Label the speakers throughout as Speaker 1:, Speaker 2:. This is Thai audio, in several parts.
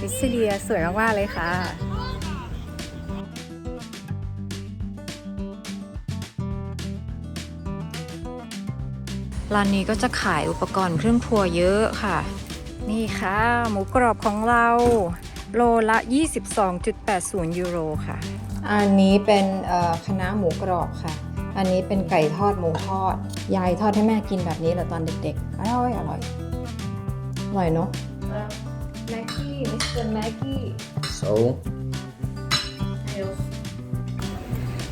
Speaker 1: วิสเลียสวยมากๆเลยค่ะร้านนี้ก็จะขายอุปกรณ์เครื่องครัวเยอะค่ะ นี่ค่ะ หมูกรอบของเรา โลละ 22.80 ยูโรค่ะ อันนี้เป็นคณะหมูกรอบค่ะ อันนี้เป็นไก่ทอดหมูทอด ยายทอดให้แม่กินแบบนี้เหรอตอนเด็กๆ อร่อยอร่อยอร่อยเนาะ แม็กกี้มิสเตอร์แม็กกี้
Speaker 2: So,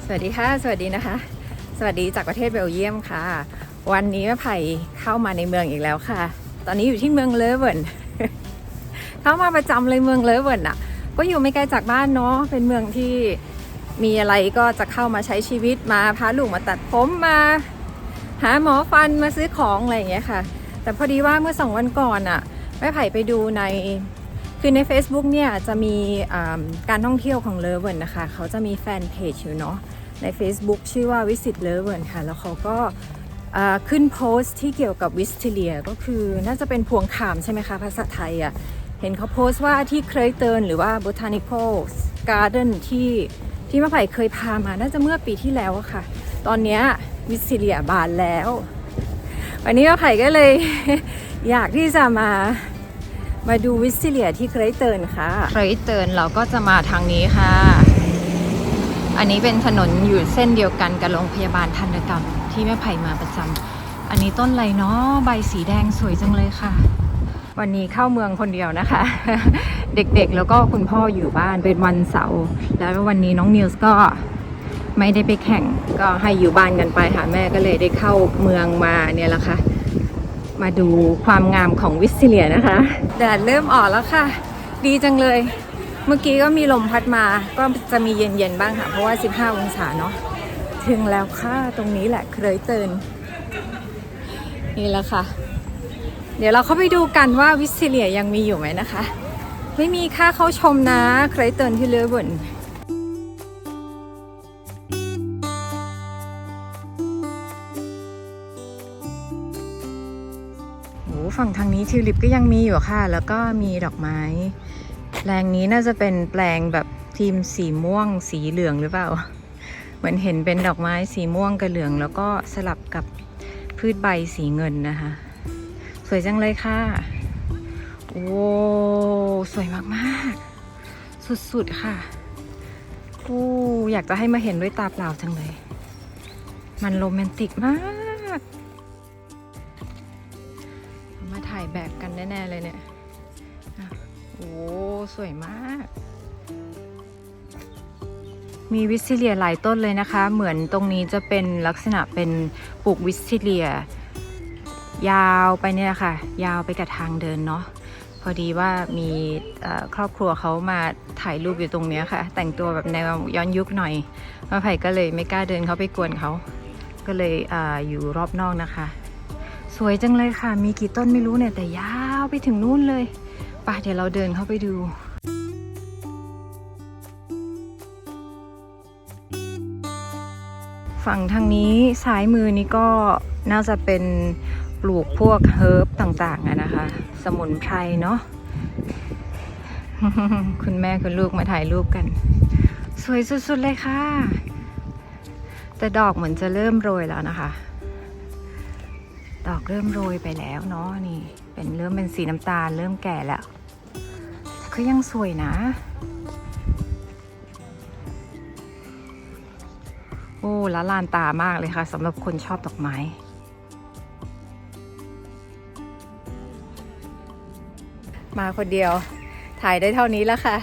Speaker 1: สวัสดีค่ะ สวัสดีนะคะ สวัสดีจากประเทศเบลเยียมค่ะ วันนี้แม่ไผ่เข้ามาในเมืองอีกแล้วค่ะ ตอนนี้อยู่ที่เมืองเลเวิร์นเข้ามาประจำเลยเมืองเลเวิร์นอะ ก็อยู่ไม่ไกลจากบ้านเนาะ เป็นเมืองที่มีอะไรก็จะเข้ามาใช้ชีวิตมาพาลูกมาตัดผมมา หาหมอฟันมาซื้อของอะไรอย่างเงี้ยค่ะ แต่พอดีว่าเมื่อสองวันก่อนอะแม่ไผ่ไปดูใน คือใน Facebook เนี่ยจะมีการท่องเที่ยวของเลเวิร์นนะคะเขาจะมีแฟนเพจอยู่เนาะใน Facebook ชื่อว่า Visit l e v e n ค่ะ แล้วเขาก็ขึ้นโพสต์ที่เกี่ยวกับวิสติเลีย ก็คือน่าจะเป็นพวงขามใช่ไหมคะภาษาไทยอะ่ะเห็นเขาโพสต์ว่าที่เคยเติร์นหรือว่า Botanical Garden ที่ที่มะไผ่เคยพามาน่าจะเมื่อปีที่แล้วอะค่ะ ตอนนี้วิสติเลียบานแล้ว วันนี้มะไผ่ก็เลยอยากที่จะมา มาดูวิสติเลียที่เคยเติร์นค่ะเคยเติร์นเราก็จะมาทางนี้ค่ะ อันนี้เป็นถนนอยู่เส้นเดียวกันกับโรงพยาบาลทันตกรรมที่แม่ไผ่มาประจำอันนี้ต้นอะไรเนาะใบสีแดงสวยจังเลยค่ะ วันนี้เข้าเมืองคนเดียวนะคะ เด็กๆแล้วก็คุณพ่ออยู่บ้านเป็นวันเสาร์แล้ววันนี้น้องนิวส์ก็ไม่ได้ไปแข่งก็ให้อยู่บ้านกันไปค่ะแม่ก็เลยได้เข้าเมืองมาเนี่ยแหละค่ะ มาดูความงามของวิสติเลียนะคะ แดดเริ่มออกแล้วค่ะ ดีจังเลย เมื่อกี้ก็มีลมพัดมา ก็จะมีเย็นๆบ้างค่ะ เพราะว่า 15 องศาเนาะ ถึงแล้วค่ะตรงนี้แหละเคยเตินนี่แหละค่ะ เดี๋ยวเราเข้าไปดูกันว่าวิสติเลียยังมีอยู่ไหมนะคะ ไม่มีค่าเข้าชมนะเคยเตินที่เลเวิร์น ฝั่งทางนี้ทิวลิปก็ยังมีอยู่ค่ะ แล้วก็มีดอกไม้ แปลงนี้น่าจะเป็นแปลงแบบทีมสีม่วง สีเหลืองหรือเปล่า เหมือนเห็นเป็นดอกไม้สีม่วงกับเหลือง แล้วก็สลับกับพืชใบสีเงินนะคะ สวยจังเลยค่ะ โอ้สวยมากๆ สุดๆค่ะโอ้อยากจะให้มาเห็นด้วยตาเปล่าจังเลย มันโรแมนติกมากายแบบกันแน่ ๆ เลยเนี่ยโอ้สวยมาก มีวิสติเลียหลายต้นเลยนะคะ เหมือนตรงนี้จะเป็นลักษณะเป็นปลูกวิสติเลีย ยาวไปเนี่ยค่ะ ยาวไปกับทางเดินเนาะพอดีว่ามีครอบครัวเขามาถ่ายรูปอยู่ตรงเนี้ยค่ะ แต่งตัวแบบแนวย้อนยุคหน่อยมาไผ่ก็เลยไม่กล้าเดินเขาไปกวนเขา ก็เลยออยู่รอบนอกนะคะ สวยจังเลยค่ะ มีกี่ต้นไม่รู้เนี่ย แต่ยาวไปถึงนู่นเลยป่ะเดี๋ยวเราเดินเข้าไปดู ฝั่งทางนี้ซ้ายมือนี้ก็น่าจะเป็นปลูกพวกเฮิร์บต่างๆอะนะคะ สมุนไพรเนาะคุณแม่คุณลูกมาถ่ายรูปกัน สวยสุดๆเลยค่ะ แต่ดอกเหมือนจะเริ่มโรยแล้วนะคะ ดอกเริ่มโรยไปแล้วเนาะนี่ เป็นเริ่มเป็นสีน้ำตาลเริ่มแก่แล้วแต่ก็ยังสวยนะ โอ้ละลานตามากเลยค่ะสำหรับคนชอบดอกไม้มาคนเดียวถ่ายได้เท่านี้แล้วค่ะ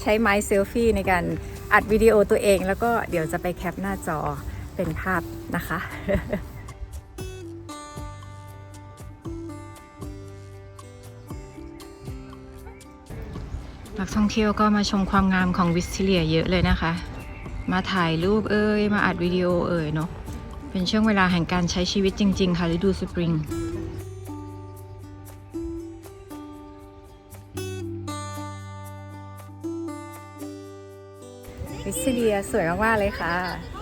Speaker 1: ใช้ไม้เซลฟี่ในการอัดวิดีโอตัวเองแล้วก็เดี๋ยวจะไปแคปหน้าจอเป็นภาพนะคะ นักท่องเที่ยวก็มาชมความงามของวิสติเลียเยอะเลยนะคะ มาถ่ายรูปเอ่ยมาอัดวิดีโอเอ่ยเนาะเป็นช่วงเวลาแห่งการใช้ชีวิตจริง ๆ ค่ะฤดูสปริงวิสเลียสวยมากๆเลยค่ะ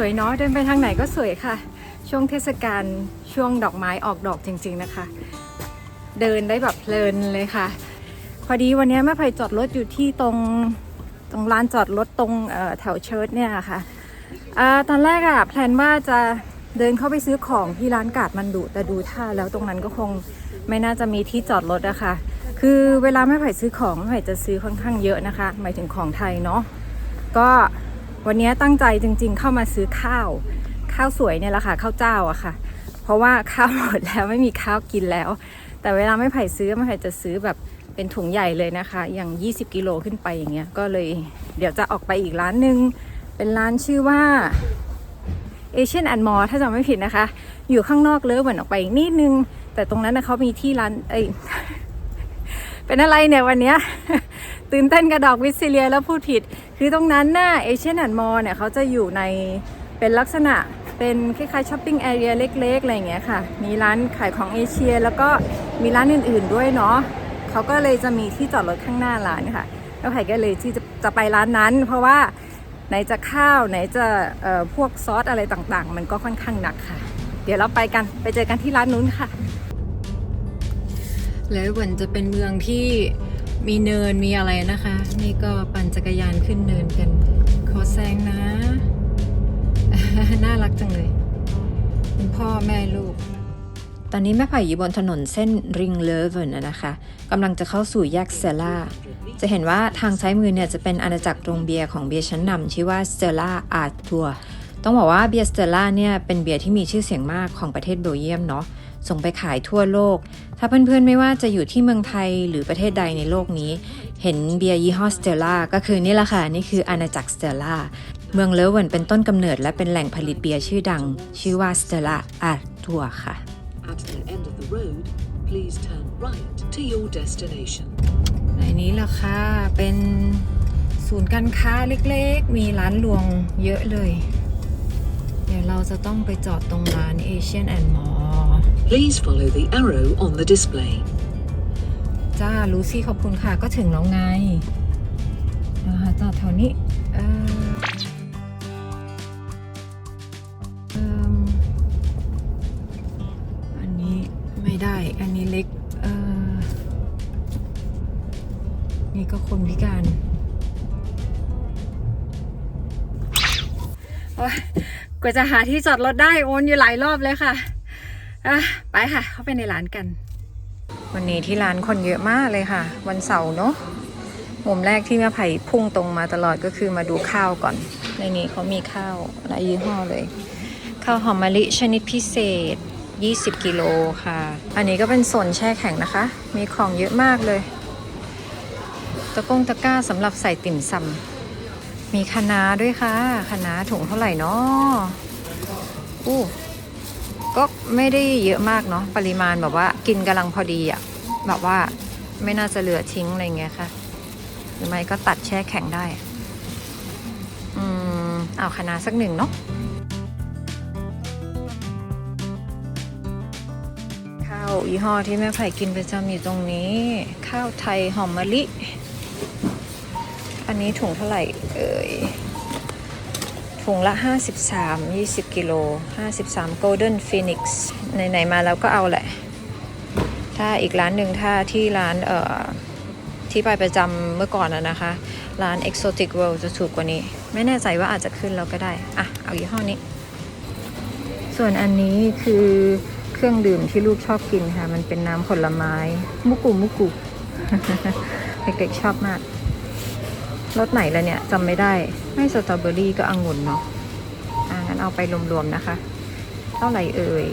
Speaker 1: สวยเนาะเดินไปทางไหนก็สวยค่ะ ช่วงเทศกาลช่วงดอกไม้ออกดอกจริง ๆนะคะ เดินได้แบบเพลินเลยค่ะ พอดีวันนี้แม่ไผ่จอดรถอยู่ที่ตรงตรงลานจอดรถตรงแถวเชิร์ตเนี่ยค่ะอตอนแรกอะแพลนว่าจะเดินเข้าไปซื้อของที่ร้านกาดมันดุแต่ดูท่าแล้วตรงนั้นก็คงไม่น่าจะมีที่จอดรถอะค่ะ คือเวลาแม่ไผ่ซื้อของแม่ไผ่จะซื้อค่อนข้างเยอะนะคะ หมายถึงของไทยเนาะก็ วันนี้ตั้งใจจริงๆเข้ามาซื้อข้าว ข้าวสวยเนี่ยแหละค่ะ ข้าวเจ้าอะค่ะ เพราะว่าข้าวหมดแล้วไม่มีข้าวกินแล้ว แต่เวลาไม่ไผ่ซื้อไม่ไผ่จะซื้อแบบเป็นถุงใหญ่เลยนะคะ อย่าง 20 กิโลขึ้นไปอย่างเงี้ย ก็เลยเดี๋ยวจะออกไปอีกร้านหนึ่งเป็นร้านชื่อว่า Asian and More ถ้าจำไม่ผิดนะคะ อยู่ข้างนอกเลยเหมือนออกไปอีกนิดนึง แต่ตรงนั้นนะเขามีที่ร้านเอ้ย เป็นอะไรเนี่ยวันเนี้ยตื่นเต้นกระดอกวิซิเลียแล้วพูดผิด คือตรงนั้นน่ะ Asian and More เนี่ยเขาจะอยู่ในเป็นลักษณะเป็นคล้ายๆช้อปปิ้งแอเรียเล็กๆ อะไรอย่างเงี้ยค่ะ มีร้านขายของเอเชีย แล้วก็มีร้านอื่นๆด้วยเนาะเขาก็เลยจะมีที่จอดรถข้างหน้าร้านค่ะ แล้วไผ่ก็เลยที่จะจะไปร้านนั้น เพราะว่าไหนจะข้าวไหนจะเอ่อพวกซอสอะไรต่างๆ มันก็ค่อนข้างหนักค่ะ เดี๋ยวเราไปกันไปเจอกันที่ร้านนู้นค่ะ แล้วเหมือนจะเป็นเมืองที่มีเนินมีอะไรนะคะ นี่ก็ปั่นจักรยานขึ้นเนินกันขอแซงนะ น่ารักจังเลยคุณพ่อแม่ลูก ตอนนี้แม่ไผ่อยู่บนถนนเส้นริงเลเวนนะคะกำลังจะเข้าสู่แยกเซล่าจะเห็นว่าทางซ้ายมือเนี่ยจะเป็นอาณาจักรโรงเบียร์ของเบียร์ชั้นนำชื่อว่า Stella Art Tour ต้องบอกว่าเบียร์ Stella เนี่ยเป็นเบียร์ที่มีชื่อเสียงมากของประเทศเบลเยียมเนาะ ส่งไปขายทั่วโลก ถ้าเพื่อนๆไม่ว่าจะอยู่ที่เมืองไทยหรือประเทศใดในโลกนี้ เห็นเบียร์ยี่ห้อ Stella ก็คือนี่แหละค่ะ นี่คืออาณาจักร Stella เมืองเลเวนเป็นต้นกำเนิดและเป็นแหล่งผลิตเบียร์ชื่อดัง ชื่อว่า Stella Art Tour ค่ะ
Speaker 2: At the end of the road, please turn right to your destination.
Speaker 1: ในนี้ล่ะค่ะเป็นศูนย์การค้าเล็กๆ มีร้านรวงเยอะเลย เดี๋ยวเราจะต้องไปจอดตรงร้าน Asian and More
Speaker 2: Please follow the arrow on the display.
Speaker 1: จ้าลูซี่ขอบคุณค่ะก็ถึงแล้วไงนะคะจอดแถวนี้เออเอิ่มอันนี้ไม่ได้ อันนี้เล็กเออนี่ก็คนพิการโอ๊ยกว่าจะหาที่จอดรถได้โอนอยู่หลายรอบเลยค่ะ อะไปค่ะ เข้าไปในร้านกัน วันนี้ที่ร้านคนเยอะมากเลยค่ะ วันเสาร์เนาะมุมแรกที่แม่ไผ่พุ่งตรงมาตลอดก็คือมาดูข้าวก่อน ในนี้เขามีข้าวหลายยี่ห้อเลย ข้าวหอมมะลิชนิดพิเศษ 20 กิโลค่ะ อันนี้ก็เป็นโซนแช่แข็งนะคะ มีของเยอะมากเลย ตะกงตะก้าสำหรับใส่ติ่มซำมีคะน้าด้วยค่ะ คะน้าถุงเท่าไหร่เนาะอู้ ก็ไม่ได้เยอะมากเนาะปริมาณแบบว่ากินกำลังพอดีอะแบบว่าไม่น่าจะเหลือทิ้งอะไรเงี้ยค่ะ หรือไม่ก็ตัดแช่แข็งได้ อืมเอาคณะน้าสักหนึ่งเนาะข้าวยี่ห้อที่แม่ไผ่กินประจำอยู่ตรงนี้ ข้าวไทยหอมมะลิ อันนี้ถุงเท่าไหร่เอ่ย ถุงละ 53 20 กิโล 53 Golden Phoenix ไหน ๆ มาแล้วก็เอาแหละ ถ้าอีกร้านหนึ่งถ้าที่ร้านเอ่อที่ไปประจำเมื่อก่อนอะนะคะ ร้าน Exotic World จะถูกกว่านี้ ไม่แน่ใจว่าอาจจะขึ้นแล้วก็ได้ อะ เอายี่ห้อนี้ ส่วนอันนี้คือเครื่องดื่มที่ลูกชอบกินค่ะ มันเป็นน้ำผลไม้ มุกุมุกุเด็กๆชอบมาก รสไหนแล้วเนี่ยจำไม่ได้ ไม่สตรอเบอรี่ก็องุ่นเนาะอ่างั้นเอาไปรวมๆนะคะ เท่าไหร่เอ่ย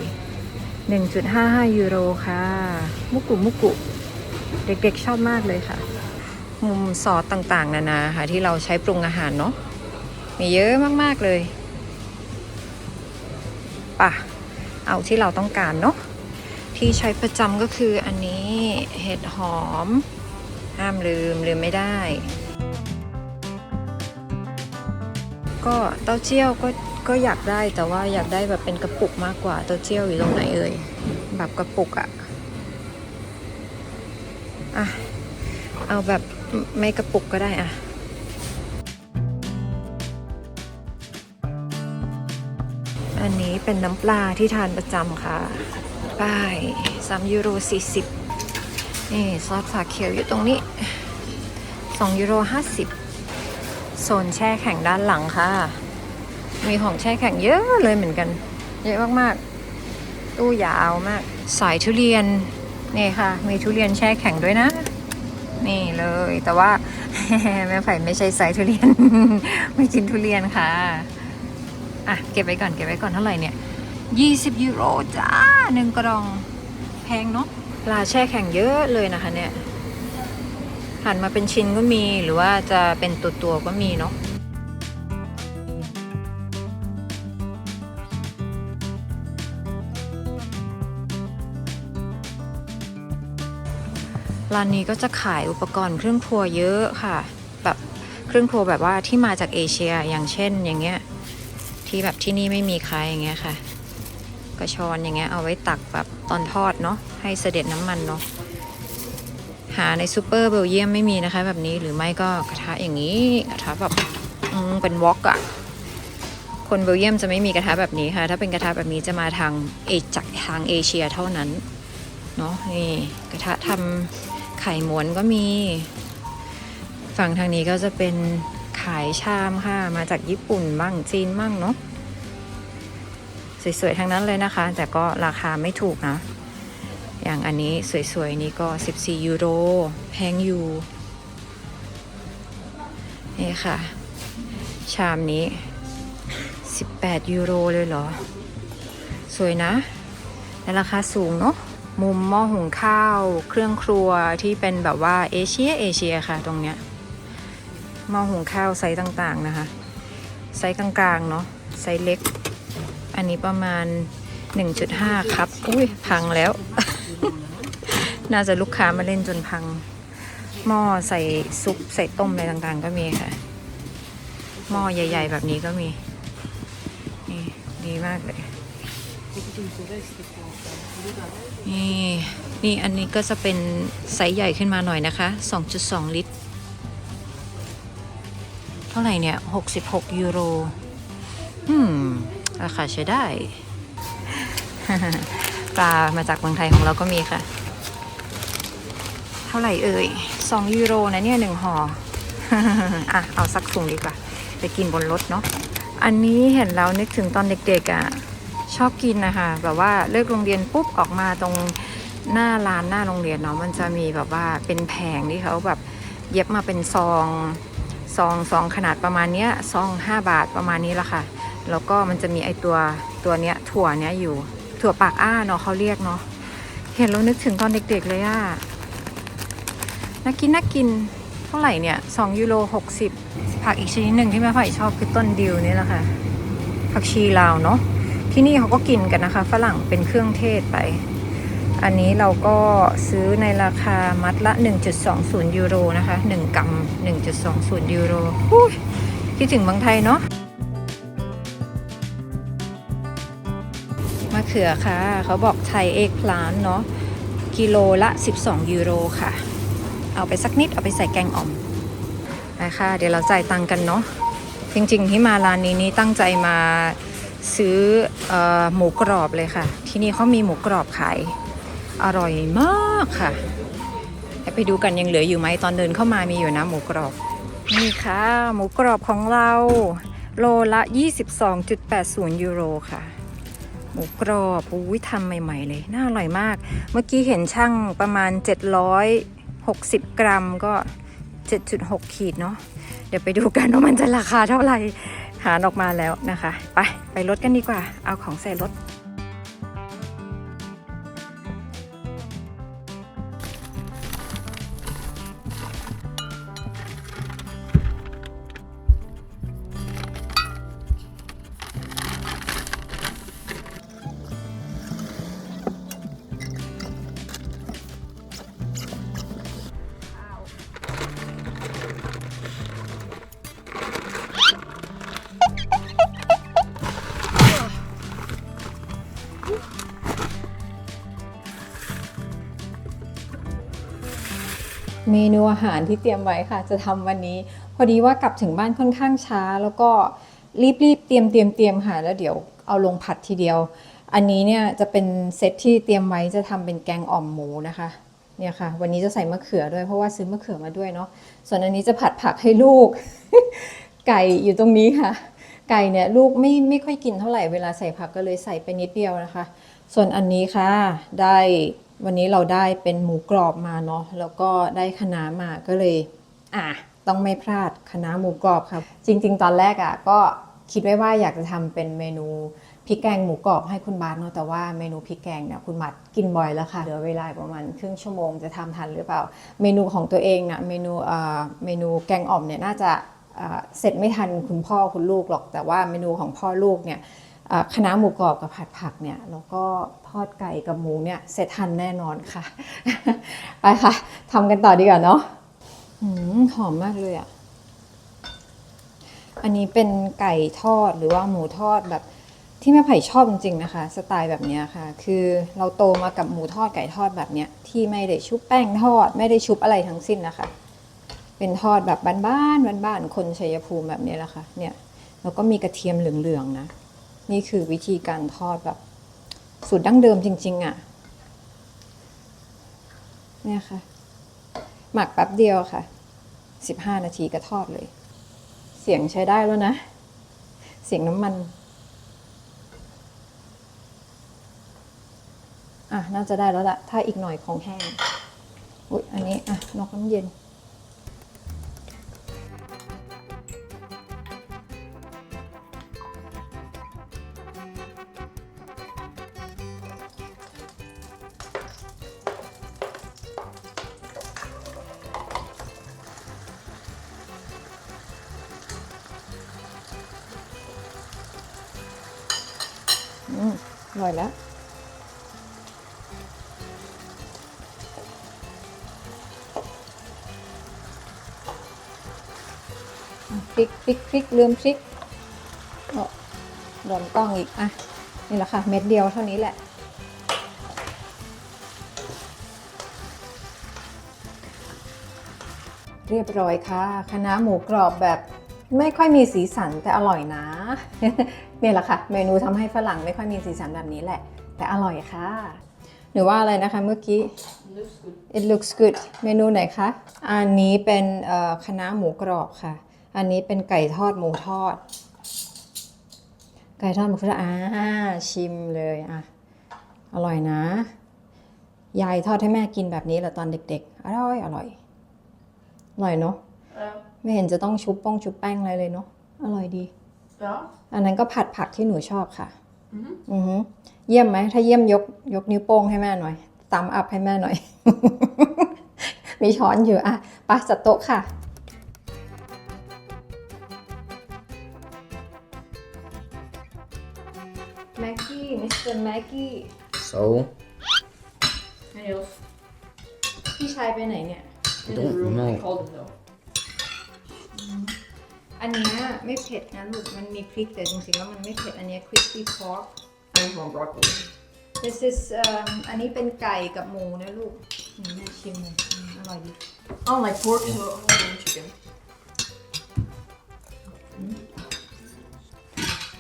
Speaker 1: 1.55 ยูโรค่ะ มุกุมุกุ เด็กๆชอบมากเลยค่ะ มุมซอสต่างๆ นานาค่ะ ที่เราใช้ปรุงอาหารเนาะมีเยอะมากๆเลยป่ะ เอาที่เราต้องการเนาะที่ใช้ประจำก็คืออันนี้เห็ดหอม ห้ามลืมลืมไม่ได้ ก็เต้าเจี้ยวก็ก็อยากได้แต่ว่าอยากได้แบบเป็นกระปุกมากกว่าเต้าเจี้ยวอยู่ตรงไหนเอ่ยแบบกระปุกอะอะ เอาแบบไม่กระปุกก็ได้อะอันนี้เป็นน้ำปลาที่ทานประจำค่ะป้าย3ยูโร40นี่ซอสฝาเขียวอยู่ตรงนี้2ยูโร50 โซนแช่แข็งด้านหลังค่ะ มีของแช่แข็งเยอะเลยเหมือนกัน เยอะมากๆ ตู้ยาวมาก สายทุเรียน นี่ค่ะ มีทุเรียนแช่แข็งด้วยนะ นี่เลย แต่ว่าแม่ไผ่ไม่ใช่สายทุเรียน ไม่กินทุเรียนค่ะ อะ เก็บไว้ก่อน เก็บไว้ก่อนเท่าไหร่เนี่ย20ยูโรจ้าหนึ่งกล่อง แพงเนาะ ปลาแช่แข็งเยอะเลยนะคะเนี่ย หั่นมาเป็นชิ้นก็มีหรือว่าจะเป็นตัวตัวๆก็มีเนาะร้านนี้ก็จะขายอุปกรณ์เครื่องครัวเยอะค่ะแบบเครื่องครัวแบบว่าที่มาจากเอเชียอย่างเช่นอย่างเงี้ยที่แบบที่นี่ไม่มีขายอย่างเงี้ยค่ะ กระชอนอย่างเงี้ยเอาไว้ตักแบบตอนทอดเนาะให้เสด็จน้ำมันเนาะ หาในซูเปอร์เบลเยียมไม่มีนะคะ แบบนี้หรือไม่ก็กระทะอย่างนี้กระทะแบบเป็นวอกอะคนเบลเยียมจะไม่มีกระทะแบบนี้ค่ะ ถ้าเป็นกระทะแบบนี้จะมาทางเอจากทางเอเชียเท่านั้นเนาะนี่กระทะทำไข่ม้วนก็มี ฝั่งทางนี้ก็จะเป็นขายชามค่ะ มาจากญี่ปุ่นบ้างจีนบ้างเนาะสวยๆทั้งนั้นเลยนะคะ แต่ก็ราคาไม่ถูกนะ อย่างอันนี้สวยๆ นี้ก็ 14 ยูโร แพงอยู่ นี่ค่ะ ชามนี้ 18 ยูโรเลยเหรอ สวยนะ และราคาสูงเนาะ มุมหม้อหุงข้าว เครื่องครัวที่เป็นแบบว่าเอเชีย เอเชียค่ะตรงเนี้ย หม้อหุงข้าวไซส์ต่างๆนะคะ ไซส์กลางๆ เนาะ ไซส์เล็ก อันนี้ประมาณ 1.5 ครับ อุ้ย พังแล้ว น่าจะลูกค้ามาเล่นจนพัง หม้อใส่ซุปใส่ต้มอะไรต่างๆ ก็มีค่ะ หม้อใหญ่ ๆ แบบนี้ก็มี นี่ดีมากเลย นี่ นี่อันนี้ก็จะเป็นไซส์ใหญ่ขึ้นมาหน่อยนะคะ 2.2 ลิตร เท่าไหร่เนี่ย 66 ยูโร อืม ราคาใช้ได้ ปลามาจากเมืองไทยของเราก็มีค่ะ เท่าไหร่เอ่ย2ยูโรนะเนี่ยหนึ่งห่ออะเอาสักถุงดีกว่า ไปกินบนรถเนาะอันนี้เห็นแล้วนึกถึงตอนเด็กๆอะ่ะชอบกินนะคะแบบว่าเลิกโรงเรียนปุ๊บออกมาตรงหน้าร้านหน้าโรงเรียนเนาะมันจะมีแบบว่าเป็นแผงที่เขาแบบเย็บมาเป็นซองซองซองขนาดประมาณเนี้ยซอง 5 บาทประมาณนี้ละค่ะ แล้วก็มันจะมีไอตัวตัวเนี้ยถั่วเนี้ยอยู่ ถั่วปากอ้าเนาะเขาเรียกเนาะเห็นแล้วนึกถึงตอนเด็กๆเลยอะน่ากินน่ากินเท่าไหร่เนี่ย2ยูโร60ผักอีกชนิดหนึ่งที่แม่ไผ่ชอบคือต้นดิวนี่แหละค่ะผักชีลาวเนาะที่นี่เขาก็กินกันนะคะ ฝรั่งเป็นเครื่องเทศไป อันนี้เราก็ซื้อในราคามัดละ 1.20 ยูโรนะคะ 1กรัม1.20 ยูโรอุ๊ยคิดถึงเมืองไทยเนาะ ขือค่ะ เขาบอกไทยเอกพลานเนาะกิโลละ 12 ยูโรค่ะ เอาไปสักนิดเอาไปใส่แกงอ่อมไปค่ะเดี๋ยวเราจ่ายตังกันเนาะจริงๆที่มาร้านนี้นี่ตั้งใจมาซื้อออหมูกรอบเลยค่ะ ที่นี่เขามีหมูกรอบขายอร่อยมากค่ะไปดูกันยังเหลืออยู่ไหมตอนเดินเข้ามามีอยู่นะหมูกรอบ นี่ค่ะ หมูกรอบของเรา โลละ 22.80 ยูโรค่ะ หมูกรอบอุ้ยทำใหม่ ๆ เลย น่าอร่อยมาก เมื่อกี้เห็นช่างประมาณ 760 กรัมก็ 7.6 ขีดเนาะเดี๋ยวไปดูกันว่ามันจะราคาเท่าไหร่หารออกมาแล้วนะคะ ไป ไปรถกันดีกว่า เอาของใส่รถ เมนูอาหารที่เตรียมไว้ค่ะ จะทำวันนี้ พอดีว่ากลับถึงบ้านค่อนข้างช้า แล้วก็รีบๆเตรียมเตรียมเตรียมค่ะแล้วเดี๋ยวเอาลงผัดทีเดียว อันนี้เนี่ยจะเป็นเซตที่เตรียมไว้จะทำเป็นแกงอ่อมหมูนะคะเนี่ยค่ะ วันนี้จะใส่มะเขือด้วยเพราะว่าซื้อมะเขือมาด้วยเนาะส่วนอันนี้จะผัดผักให้ลูก ไก่อยู่ตรงนี้ค่ะ ไก่เนี่ยลูกไม่ไม่ค่อยกินเท่าไหร่เวลาใส่ผักก็เลยใส่ไปนิดเดียวนะคะ ส่วนอันนี้ค่ะได้ วันนี้เราได้เป็นหมูกรอบมาเนาะแล้วก็ได้คะน้ามาก็เลยอะต้องไม่พลาดคะน้าหมูกรอบครับ จริง ๆ ตอนแรกอะก็คิดไว้ว่าอยากจะทำเป็นเมนูพริกแกงหมูกรอบให้คุณบาสเนาะแต่ว่าเมนูพริกแกงเนี่ยคุณบาสกินบ่อยแล้วค่ะเหลือเวลาประมาณครึ่งชั่วโมงจะทำทันหรือเปล่า เมนูของตัวเองน่ะเมนูเอ่อเมนูแกงอ่อมเนี่ยน่าจะอ่อเสร็จไม่ทันคุณพ่อคุณลูกหรอกแต่ว่าเมนูของพ่อลูกเนี่ย เอ่อคะน้าหมูกรอบกับผัดผักเนี่ยแล้วก็ทอดไก่กับหมูเนี่ยเสร็จทันแน่นอนค่ะ ไปค่ะทำกันต่อดีกว่าเนาะหืมหอมมากเลยอะ อันนี้เป็นไก่ทอดหรือว่าหมูทอดแบบที่แม่ไผ่ชอบจริงๆนะคะ สไตล์แบบนี้ค่ะ คือเราโตมากับหมูทอดไก่ทอดแบบเนี้ยที่ไม่ได้ชุบแป้งทอด ไม่ได้ชุบอะไรทั้งสิ้นนะคะ เป็นทอดแบบบ้านๆบ้านๆคนชัยภูมิแบบนี้แหละค่ะเนี่ยแล้วก็มีกระเทียมเหลืองๆนะ นี่คือวิธีการทอดแบบ สูตรดั้งเดิมจริง ๆอะ่ะ เนี่ยค่ะ หมักแป๊บเดียวค่ะ 15 นาทีก็ทอดเลย เสียงใช้ได้แล้วนะ เสียงน้ำมัน อะ น่าจะได้แล้วละถ้าอีกหน่อยของแห้ง อุ๊ย อันนี้ อะนอกน้ำเย็น อืมอร่อยแล้วพริกพริกพริกลืมพริกโดนกล้องอีก อะ นี่แหละค่ะ เม็ดเดียวเท่านี้แหละ เรียบร้อยค่ะคณะหมูกรอบแบบไม่ค่อยมีสีสันแต่อร่อยนะ นี่ยแหละค่ะ เมนูทำให้ฝรั่งไม่ค่อยมีสีสันแบบนี้แหละ แต่อร่อยค่ะ หรือว่าอะไรนะคะเมื่อกี้
Speaker 2: Looks good.
Speaker 1: it looks good เมนูไหนคะ อันนี้เป็นเอ่อคะน้าหมูกรอบค่ะ อันนี้เป็นไก่ทอดหมูทอด ไก่ทอดหมูทอดอ่าชิมเลยอะอร่อยนะ ยายทอดให้แม่กินแบบนี้แหละตอนเด็กๆ อร่อยอร่อย อร่อยเนาะไม่เห็นจะต้องชุบป้องชุบแป้งอะไรเลยเนาะอร่อยดี
Speaker 2: Ja.
Speaker 1: อันนั้นก็ผัดผักที่หนูชอบค่ะ
Speaker 2: อือฮึ
Speaker 1: อือฮึเยี่ยมไหม ถ้าเยี่ยมยกยกนิ้วโป้งให้แม่หน่อยตามอัพให้แม่หน่อย มีช้อนอยู่อะไปะจัดโต๊ะค่ะแม็กกี้มิสเตอร์แม็กกี้
Speaker 3: So,
Speaker 2: Anyways,
Speaker 1: พี่ชายไปไหนเนี่ย
Speaker 3: I don't know.
Speaker 2: Called him though.
Speaker 1: อันเนี้ยไม่เผ็ดนะลูก มันมีพริกแต่จริงๆแล้วมันไม่เผ็ด อันเนี้ย crispy pork
Speaker 2: I want broccoli.
Speaker 1: this is เอิ่มอันนี้เป็นไก่กับหมูนะลูกอืมแม่ชิมเลยอืมอร่อยดี
Speaker 2: I don't like pork, so I want chicken.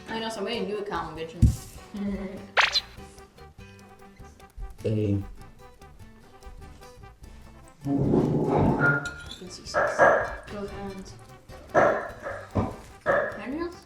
Speaker 2: I know somebody knew a common bitch.
Speaker 3: they
Speaker 2: Good success. Those hands.
Speaker 1: hermanos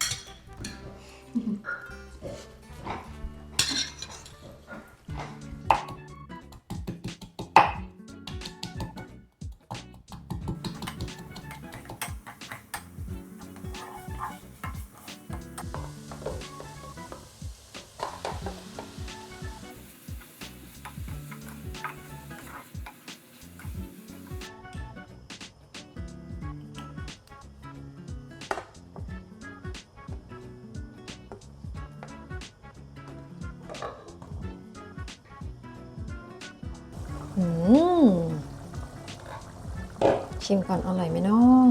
Speaker 1: ชิมก่อนอร่อยไหมเนาะ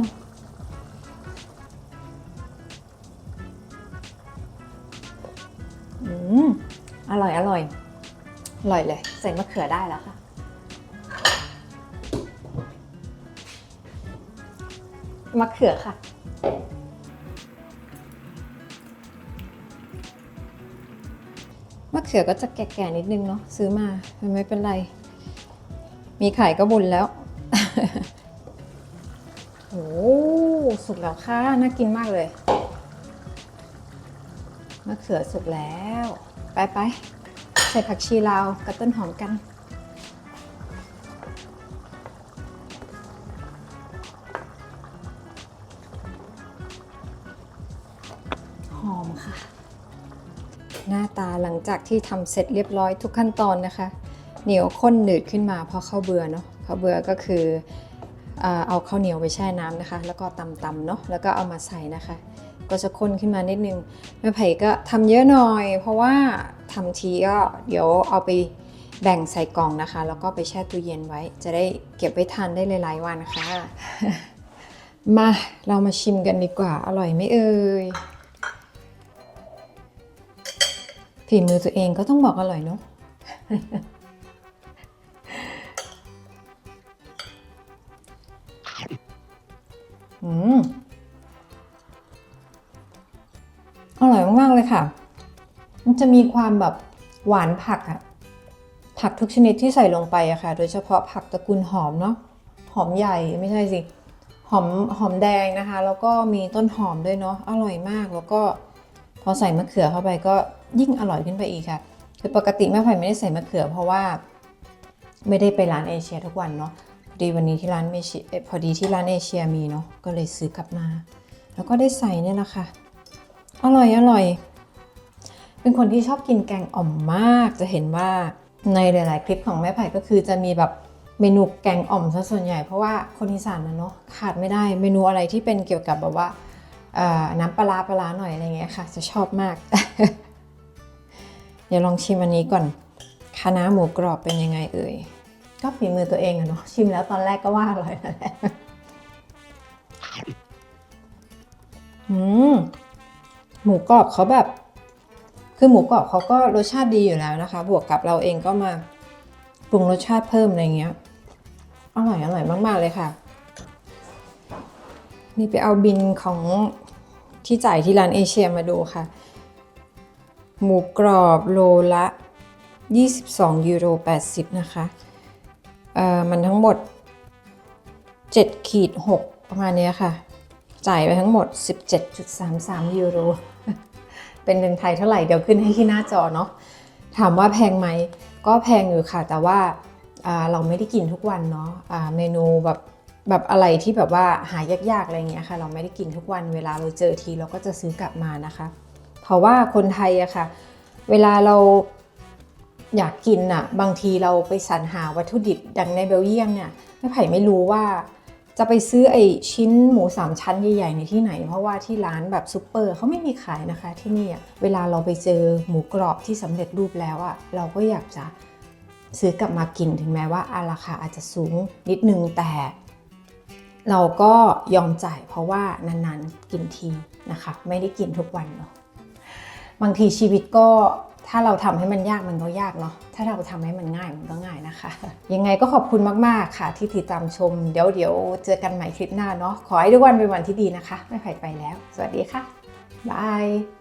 Speaker 1: อืม อร่อยอร่อย อร่อยเลย ใส่มะเขือได้แล้วค่ะ มะเขือค่ะ มะเขือก็จะแก่ๆนิดนึงเนาะซื้อมามันไม่เป็นไร มีไข่ก็บุญแล้วโอ้ สุกแล้วค่ะ น่ากินมากเลยมะเขือสุกแล้ว ไปไปใส่ผักชีลาวกับต้นหอมกัน หอมค่ะ หน้าตาหลังจากที่ทำเสร็จเรียบร้อยทุกขั้นตอนนะคะ เหนียวข้นหนืดขึ้นมาเพราะข้าวเบื่อเนาะข้าวเบื่อก็คือ เอ่อเอาข้าวเหนียวไปแช่น้ำนะคะ แล้วก็ตำๆเนาะแล้วก็เอามาใส่นะคะ ก็จะข้นขึ้นมานิดนึงแม่ไผ่ก็ทำเยอะหน่อย เพราะว่าทำทีก็เดี๋ยวเอาไปแบ่งใส่กล่องนะคะ แล้วก็ไปแช่ตู้เย็นไว้ จะได้เก็บไว้ทานได้หลายๆวันค่ะ มาเรามาชิมกันดีกว่า อร่อยไหมเอ่ยฝีมือตัวเองก็ต้องบอกอร่อยเนาะ อืมอร่อยมากๆเลยค่ะ มันจะมีความแบบหวานผักอะผักทุกชนิดที่ใส่ลงไปอะค่ะ โดยเฉพาะผักตระกูลหอมเนาะ หอมใหญ่ไม่ใช่สิ หอมหอมแดงนะคะ แล้วก็มีต้นหอมด้วยเนาะ อร่อยมาก แล้วก็พอใส่มะเขือเข้าไปก็ยิ่งอร่อยขึ้นไปอีกค่ะ คือปกติแม่ไผ่ไม่ได้ใส่มะเขือ เพราะว่าไม่ได้ไปร้านเอเชียทุกวันเนาะ อดีวันนี้ที่ร้านเอเชียเอ่อพอดีที่ร้านเอเชียมีเนาะก็เลยซื้อกลับมา แล้วก็ได้ใส่เนี่ยนะคะอร่อยอร่อย เป็นคนที่ชอบกินแกงอ่อมมากจะเห็นว่าในหลาย ๆ คลิปของแม่ไผ่ก็คือจะมีแบบเมนูแกงอ่อมซะส่วนใหญ่เพราะว่าคนอีสานนะเนาะขาดไม่ได้เมนูอะไรที่เป็นเกี่ยวกับแบบว่าน้ำปลาปลาร้าหน่อยอะไรเงี้ยค่ะ จะชอบมาก เดี๋ยวลองชิมอันนี้ก่อนคะน้าหมูกรอบเป็นยังไงเอ่ย ก็ฝีมือตัวเองอะเนาะชิมแล้วตอนแรกก็ว่าอร่อยนั่นแหละอืมหมูกรอบเขาแบบ คือหมูกรอบเขาก็รสชาติดีอยู่แล้วนะคะ บวกกับเราเองก็มาปรุงรสชาติเพิ่มอะไรเงี้ยอร่อยอร่อยมาก ๆ เลยค่ะ นี่ไปเอาบินของที่จ่ายที่ร้านเอเชียมาดูค่ะ หมูกรอบโลละ 22ยูโร80 นะคะ เอ่อมันทั้งหมด7ขีด6ประมาณนี้ค่ะ จ่ายไปทั้งหมด 17.33 ยูโร เป็นเงินไทยเท่าไหร่เดี๋ยวขึ้นให้ที่หน้าจอเนาะถามว่าแพงไหมก็แพงอยู่ค่ะ แต่ว่าเราไม่ได้กินทุกวันเนาะเมนูแบบแบบอะไรที่แบบว่าหายากๆอะไรเงี้ยค่ะ เราไม่ได้กินทุกวัน เวลาเราเจอทีเราก็จะซื้อกลับมานะคะ เพราะว่าคนไทยอะค่ะ เวลาเรา อยากกินอะบางทีเราไปสรรหาวัตถุดิบดังในเบลเยียมเนี่ยแม่ไผ่ไม่รู้ว่า จะไปซื้อไอ้ชิ้นหมูสามชั้นใหญ่ๆในที่ไหน เพราะว่าที่ร้านแบบซูเปอร์เขาไม่มีขายนะคะที่นี่เวลาเราไปเจอหมูกรอบที่สำเร็จรูปแล้วอะเราก็อยากจะซื้อกลับมากินถึงแม้ว่าอาราคาอาจจะสูงนิดนึงแต่ เราก็ยอมจ่ายเพราะว่านานๆกินทีนะคะ ไม่ได้กินทุกวันเนาะบางทีชีวิตก็ ถ้าเราทำให้มันยากมันก็ยากเนาะ ถ้าเราทำให้มันง่ายมันก็ง่ายนะคะ ยังไงก็ขอบคุณมากๆค่ะ ที่ติดตามชม เดี๋ยวเดี๋ยวเจอกันใหม่คลิปหน้าเนาะ ขอให้ทุกวันเป็นวันที่ดีนะคะ ไม่ไผ่ไปแล้ว สวัสดีค่ะ บาย